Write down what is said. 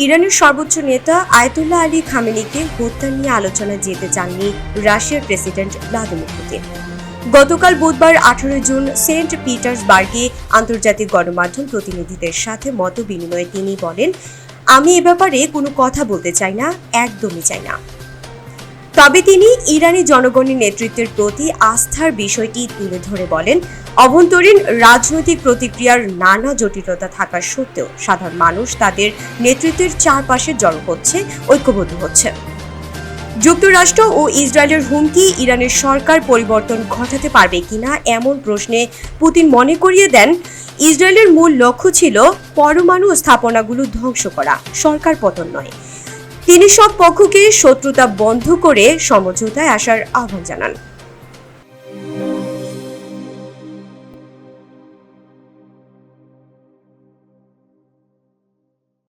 ইরানের সর্বোচ্চ নেতা আয়তুল্লাহ আলী খামেনিকে হত্যা নিয়ে আলোচনা যেতে চাননি রাশিয়ার প্রেসিডেন্ট ভ্লাদিমির পুতিন। গতকাল বুধবার আঠারো জুন সেন্ট পিটার্সবার্গে আন্তর্জাতিক গণমাধ্যম প্রতিনিধিদের সাথে মত বিনিময়ে তিনি বলেন, আমি এ ব্যাপারে কোনো কথা বলতে চাই না, একদমই চাই না। তবে তিনি ইরানি জনগণের নেতৃত্বের প্রতি আস্থার বিষয়টি তুলে ধরে বলেন, অভ্যন্তরীণ রাজনৈতিক প্রতিক্রিয়ার নানা জটিলতা থাকা সত্ত্বেও সাধারণ মানুষ তাদের নেতৃত্বের চারপাশে জড়ো হচ্ছে, ঐক্যবদ্ধ হচ্ছে। যুক্তরাষ্ট্র ও ইসরায়েলের হুমকি ইরানের সরকার পরিবর্তন ঘটাতে পারবে কিনা এমন প্রশ্নে পুতিন মনে করিয়ে দেন, ইসরায়েলের মূল লক্ষ্য ছিল পরমাণু স্থাপনাগুলো ধ্বংস করা, সরকার পতন নয়। তিনি সব পক্ষকে শত্রুতা বন্ধ করে সমঝোতায় আসার আহ্বান জানান।